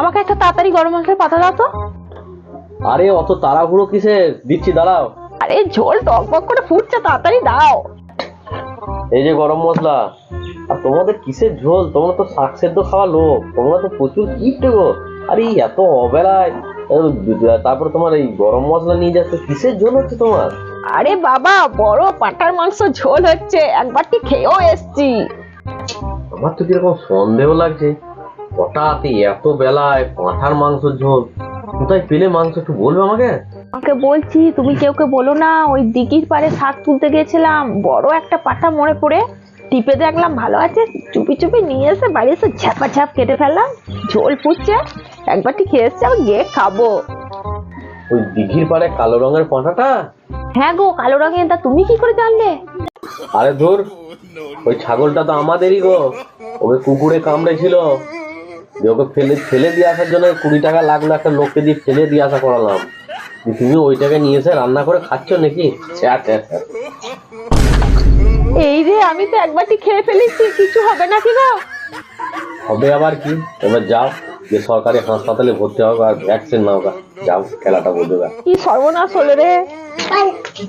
আমাকে একটা তাড়াতাড়ি গরম মশলার পাতা দাও তো। আরে অত তাড়াহুড়ো কিসে? দিচ্ছি দাঁড়াও। আরে ঝোল টকবক করে ফুটছে তাড়াতাড়ি দাও। এই যে গরম মশলা। আর তোমাদের কিসের ঝোল? তোমরা তো শাক সেদ্ধ খাওয়া লোক। তোমরা তো প্রচুর কিপ্ট গো। আরে এত অবেলায়। তারপর তোমার এই গরম মশলা নিয়ে যাচ্ছে। কিসের ঝোল হচ্ছে তোমার? আরে বাবা বড় পাটার মাংস ঝোল হচ্ছে। একবারটি খেয়েও এসছি। আমার তো কীরকম সন্দেহ লাগছে। হঠাৎ এত বেলায় পাঁঠার মাংস ঝোল। কোথায় পেলে মাংস একটু বলবে আমাকে? আমাকে বলছি তুমি কেউ কে বলো না ওই দিঘির পাড়ে শাক তুলতে গেছিলাম বড় একটা পাটা পড়ে। টিপে দেখলাম ভালো আছে চুপি চুপি নিয়ে এসে বাড়ি এসে ঝাপা ঝাপ কেটে ফেললাম ঝোল ফুটছে একবারটি খেয়ে এসছি আমি গিয়ে খাব। ওই দিঘির পাড়ে কালো রঙের পাঁঠাটা? হ্যাঁ গো কালো রঙের তা তুমি কি করে জানলে? আরে ধর ওই ছাগলটা তো আমাদেরই গো ওকে কুকুরে কামড়েছিল। দিয়ে ওকে ফেলে ফেলে দিয়ে আসার জন্য কুড়ি টাকা লাগল একটা লোককে দিয়ে ফেলে দিয়ে আসা করালাম তুমি ওইটাকে নিয়ে এসে রান্না করে খাচ্ছ নাকি ছ্যা, ছ্যা, ছ্যা। এই রে আমি তো একবারটি খেয়ে ফেলেছি কিছু হবে না কি গো হবে আবার কি এবার যাও যে সরকারি হাসপাতালে ভর্তি হবে আর ভ্যাকসিন নাও। যাও খেলাটা গা। কি সর্বনাশ হলো রে